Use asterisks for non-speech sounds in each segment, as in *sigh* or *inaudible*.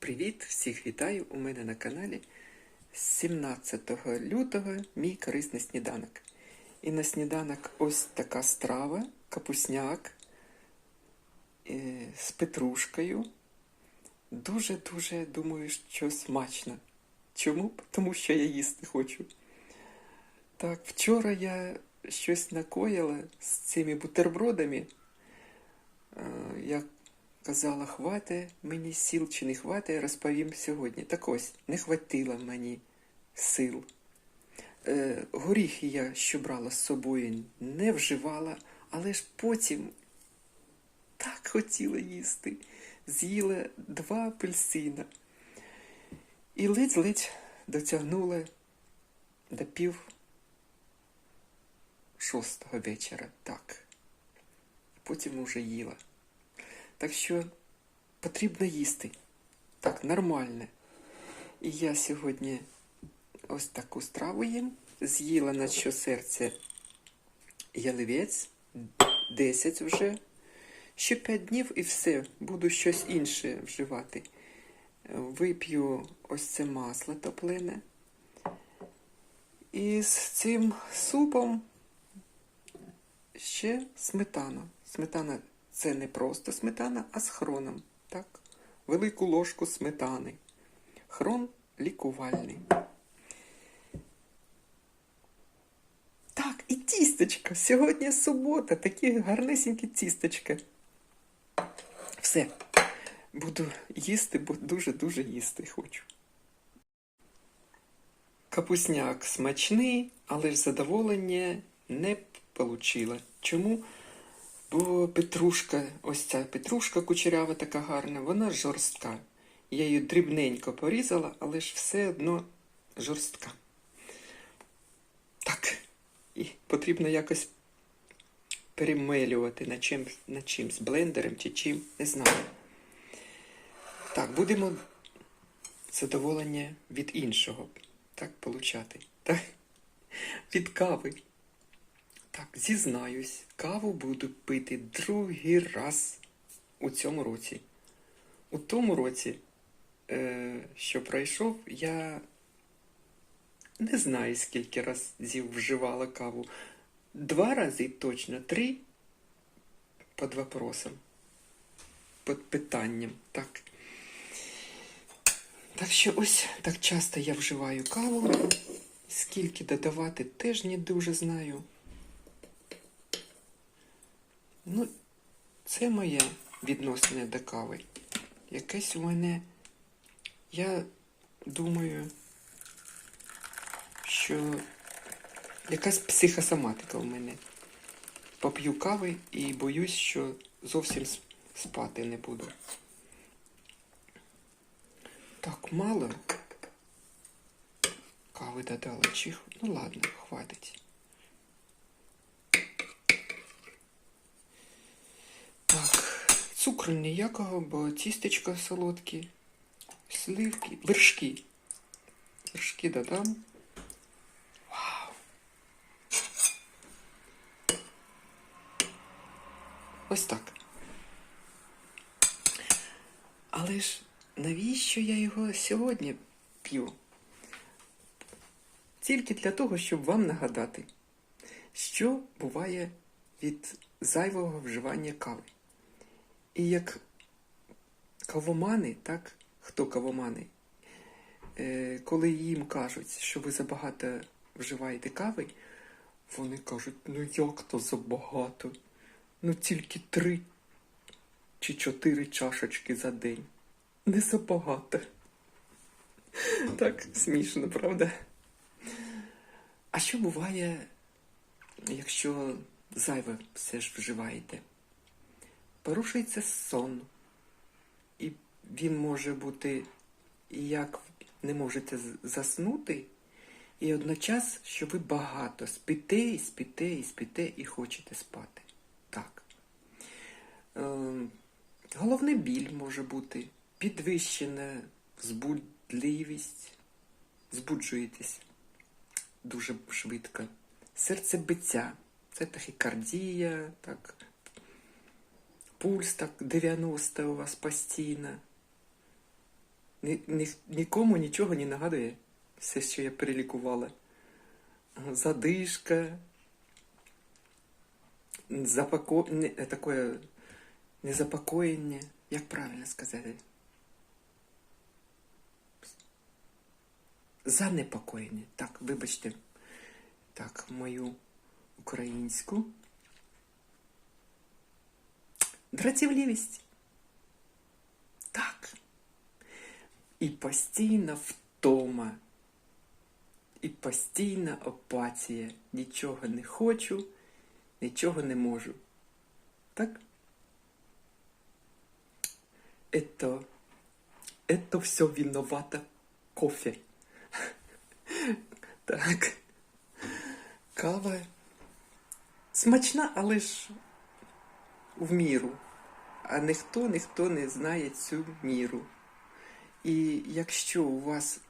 Привіт! Всіх вітаю у мене на каналі 17 лютого мій корисний сніданок. І на сніданок ось така страва, капусняк е, з петрушкою. Дуже-дуже думаю, що смачно. Чому? Тому що я їсти хочу. Так, вчора я щось накоїла з цими бутербродами. Е, Я казала, хвате мені сил чи не хвате, розповім сьогодні. Так ось, не хватило мені сил. Е, горіхи я, що брала з собою, не вживала, але ж потім так хотіла їсти. З'їла два апельсина. І ледь-ледь дотягнула до пів шостого вечора. Так. Потім уже їла. Так що потрібно їсти. Так, нормально. І я сьогодні ось таку страву їм. З'їла на що серце яливець, 10 вже. Ще 5 днів і все, буду щось інше вживати. Вип'ю ось це масло топлене. І з цим супом ще сметана. Сметана це не просто сметана, а з хроном. Так? Велику ложку сметани. Хрон лікувальний. Так, і тістечка. Сьогодні субота, такі гарнесенькі тістечка. Все. Буду їсти, бо дуже-дуже їсти хочу. Капусняк смачний, але ж задоволення не отримала. Чому? Бо петрушка, ось ця петрушка кучерява така гарна, вона жорстка. Я її дрібненько порізала, але ж все одно жорстка. Так, і потрібно якось перемелювати на чимсь, на чимсь блендером чи чим, не знаю. Так, будемо задоволення від іншого. Так, получати. Так? Від кави. Так, зізнаюсь, каву буду пити другий раз у цьому році. У тому році, е, що пройшов, я не знаю, скільки разів вживала каву. Два рази точно, три під вопросом. Під питанням. Так. Так що ось так часто я вживаю каву. Скільки додавати, теж не дуже знаю. Ну, це моє відношення до кави. Якесь у мене, я думаю, що якась психосоматика у мене. Поп'ю кави і боюсь, що зовсім спати не буду. Так, мало кави додала, чи... Ну ладно, хватить. Так, цукру ніякого, бо тістечко солодкі, сливки, вершки. Вершки додам. Вау. Ось так. Але ж навіщо я його сьогодні п'ю? Тільки для того, щоб вам нагадати, що буває від зайвого вживання кави. І як кавомани, так, хто кавомани, е, коли їм кажуть, що ви забагато вживаєте кави, вони кажуть, ну як то забагато? Ну тільки три чи чотири чашечки за день. Не забагато. Так смішно, правда? А що буває, якщо зайве все ж вживаєте? Порушується сон. І він може бути, як не можете заснути, і одночас, що ви багато спите, і спите, і спите, і хочете спати. Так. Ем, Головний біль може бути, підвищена збудливість, збуджуєтесь дуже швидко. Серцебиття, це тахікардія, так, пульс так 90 у вас постійно. ні, ні, нікому нічого не нагадує. Все, що я перелікувала. Задишка, запако... не, такое незапокоєння. Як правильно сказати? Занепокоєння. Так, вибачте. Так, мою українську. Дратівливість. Так. І постійна втома. І постійна апатія. Нічого не хочу, нічого не можу. Так? Это, это все виновата кофе. *laughs* Так. Кава смачна, але ж в міру. А ніхто, ніхто не знає цю міру. І якщо у вас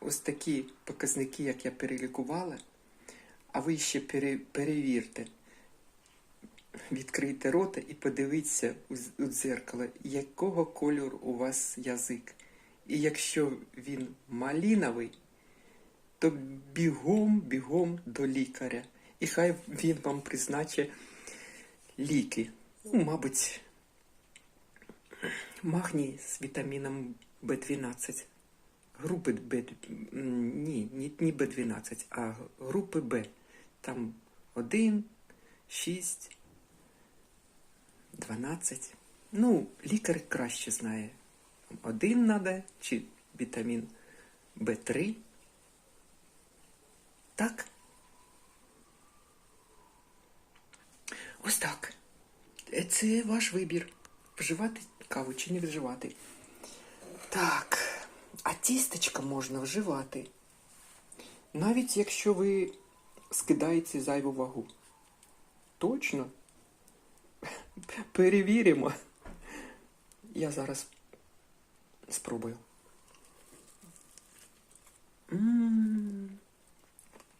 ось такі показники, як я перелікувала, а ви ще пере, перевірте, відкрийте рота і подивіться у, дзеркало, якого кольору у вас язик. І якщо він маліновий, то бігом, бігом до лікаря. І хай він вам призначить ліки. Ну, мабуть, магній з вітаміном В12. Групи Б. Ні, не Б12, а групи Б. Там 1, 6, 12. Ну, лікар краще знає. Один треба, чи вітамін В3. Так? Ось так. Це ваш вибір. Вживати каву чи не вживати. Так. А тістечка можна вживати. Навіть якщо ви скидаєте зайву вагу. Точно? Перевіримо. Я зараз спробую.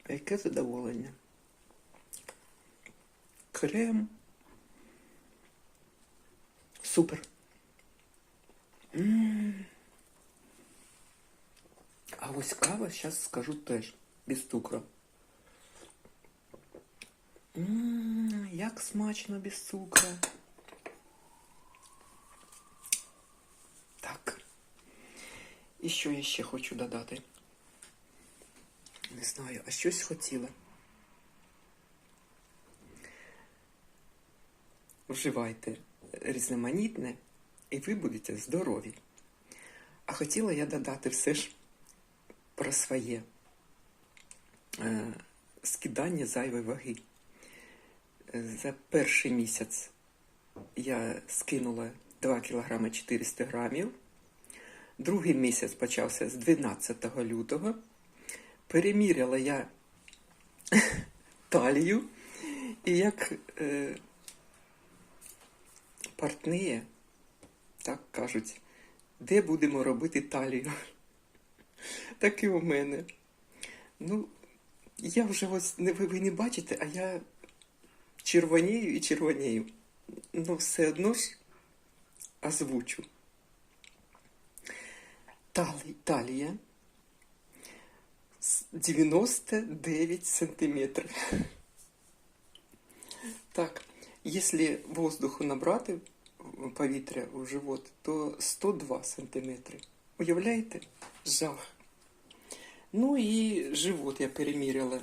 Яке задоволення. Крем. Супер. А ось кава, зараз скажу теж, без цукру. М, Як смачно без цукру. Так. І що я ще хочу додати? Не знаю, а щось хотіла. Вживайте різноманітне, і ви будете здорові. А хотіла я додати все ж про своє е, скидання зайвої ваги. За перший місяць я скинула 2 кг 400 грамів. Другий місяць почався з 12 лютого. Переміряла я *laughs* талію, і як е, партнеє, так кажуть, де будемо робити талію? *laughs* Так і у мене. Ну, я вже ось ви, ви не бачите, а я червонію і червонію. Ну, все одно ж озвучу. Талі, талія 99 сантиметрів. *laughs* Так, якщо воздуху набрати повітря у живот, то 102 сантиметри. Уявляєте? Жах. Ну і живот я переміряла.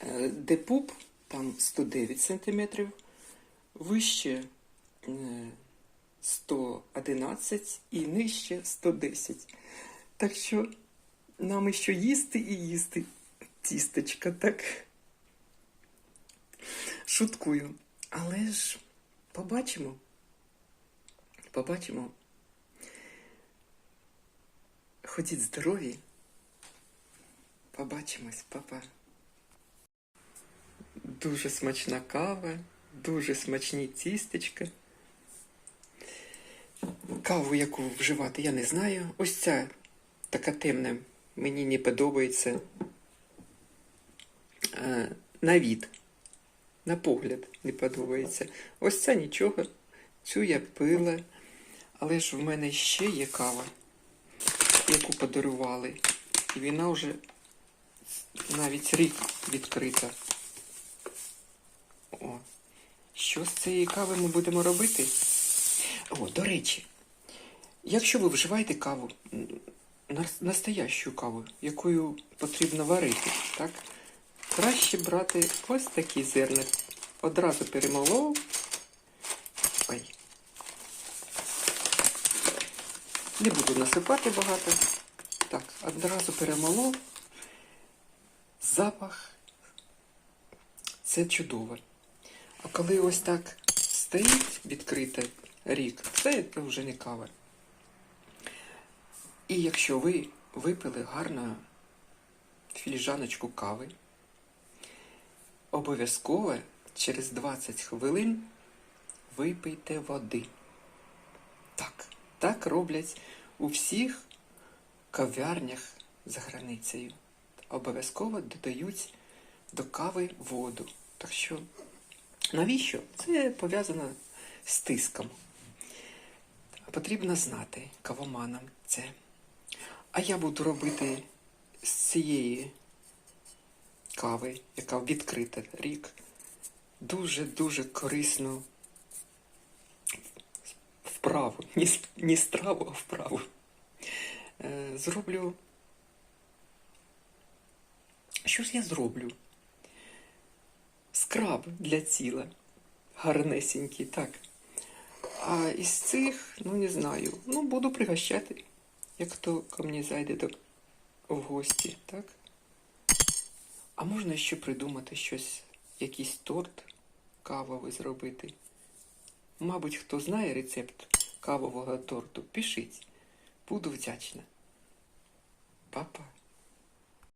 Е, Де пуп, там 109 сантиметрів, вище е, 111 і нижче 110. Так що нам ще їсти і їсти тістечка, так? Шуткую. Але ж побачимо. Побачимо. Ходіть здорові. Побачимось, папа. Дуже смачна кава, дуже смачні тістечка. Каву, яку вживати, я не знаю. Ось ця така темна, мені не подобається. Е, на від, на погляд не подобається. Ось ця нічого. Цю я пила. Але ж в мене ще є кава. яку подарували. І вона вже навіть рік відкрита. О, що з цієї кави ми будемо робити? О, до речі, якщо ви вживаєте каву, настоящу каву, якою потрібно варити, так? Краще брати ось такі зерна. Одразу перемолов. Ой. Не буду насипати багато. Так, одразу перемолов. Запах. Це чудово. А коли ось так стоїть відкрите рік, це вже не кава. І якщо ви випили гарну філіжаночку кави, обов'язково через 20 хвилин випийте води. Так, роблять у всіх кав'ярнях за границею. Обов'язково додають до кави воду. Так що, навіщо? Це пов'язано з тиском. Потрібно знати кавоманам це. А я буду робити з цієї кави, яка відкрита рік, дуже-дуже корисну вправу. Ні страву, а вправу. Е, Зроблю. Що ж я зроблю? Скраб для тіла. Гарнесенький, так. А із цих, ну не знаю, ну буду пригощати, як хто ко мені зайде до, в гості, так? А можна ще придумати щось, якийсь торт кавовий зробити. Мабуть, хто знає рецепт кавового торту, пишіть. Буду вдячна. Папа.